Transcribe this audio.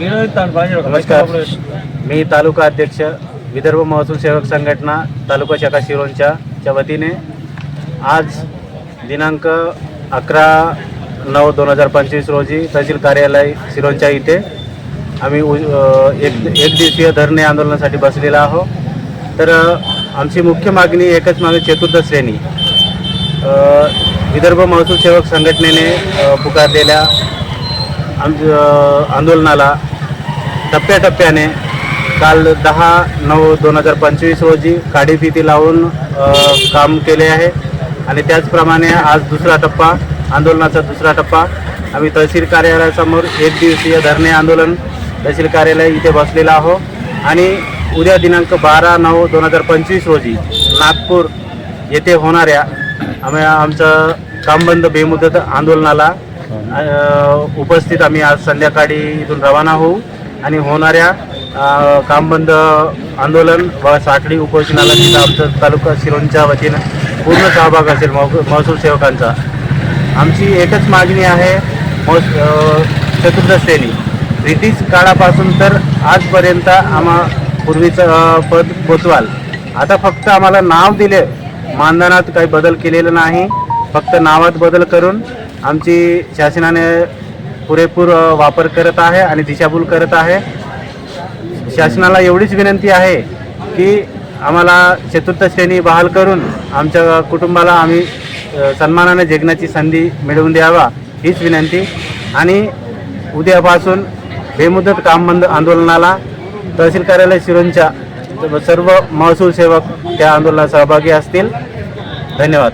नमस्कार. मी तालुका अध्यक्ष विदर्भ महसूल सेवक संघटना तालुका शाखा शिरोंच्या वतीने आज दिनांक अकरा नऊ दोन हजार पंचवीस रोजी तहसील कार्यालय सिरोंच्या इथे आम्ही उ एक एक दिवसीय धरणे आंदोलनासाठी बसलेला आहोत तर आमची मुख्य मागणी एकच मागणी चतुर्थ श्रेणी. विदर्भ महसूल सेवक संघटनेने पुकारलेल्या आम आंदोलनाला टप्प्याटप्प्याने काल दहा नऊ दोन हजार पंचवीस रोजी काडीफिती लावून काम केले आहे. आणि त्याचप्रमाणे आज दुसरा टप्पा आंदोलनाचा दुसरा टप्पा. आम्ही तहसील कार्यालयासमोर एक दिवसीय धरणे आंदोलन तहसील कार्यालय इथे बसलेलं आहो. आणि उद्या दिनांक बारा नऊ दोन हजार पंचवीस रोजी नागपूर येथे होणाऱ्या आम्ही आमचं कामबंद बेमुदत आंदोलनाला उपस्थित आम्ही आज संध्याकाळी इथून रवाना होऊ. आणि होणाऱ्या काम कामबंद आंदोलन व साखळी उपोषणाला तिथं आमचं तालुका सिरोंच्या वतीनं पूर्ण सहभाग असेल महसूल सेवकांचा. आमची एकच मागणी आहे मोस चतुर्थ श्रेणी. ब्रिटिश काळापासून तर आजपर्यंत आम्हा पूर्वीचं पद पोचवाल. आता फक्त आम्हाला नाव दिले मानधनात काही बदल केलेला नाही फक्त नावात बदल करून आमची शासनाने पुरेपूर वापर करत आहे आणि दिशाभूल करत आहे. शासनाला एवढीच विनंती आहे की आम्हाला चतुर्थ श्रेणी बहाल करून आमच्या कुटुंबाला आम्ही सन्मानाने जगण्याची संधी मिळवून द्यावा हीच विनंती. आणि उद्यापासून बेमुदत काम बंद आंदोलनाला तहसील कार्यालय शिरोंच्या सर्व महसूल सेवक त्या आंदोलनात सहभागी असतील. धन्यवाद.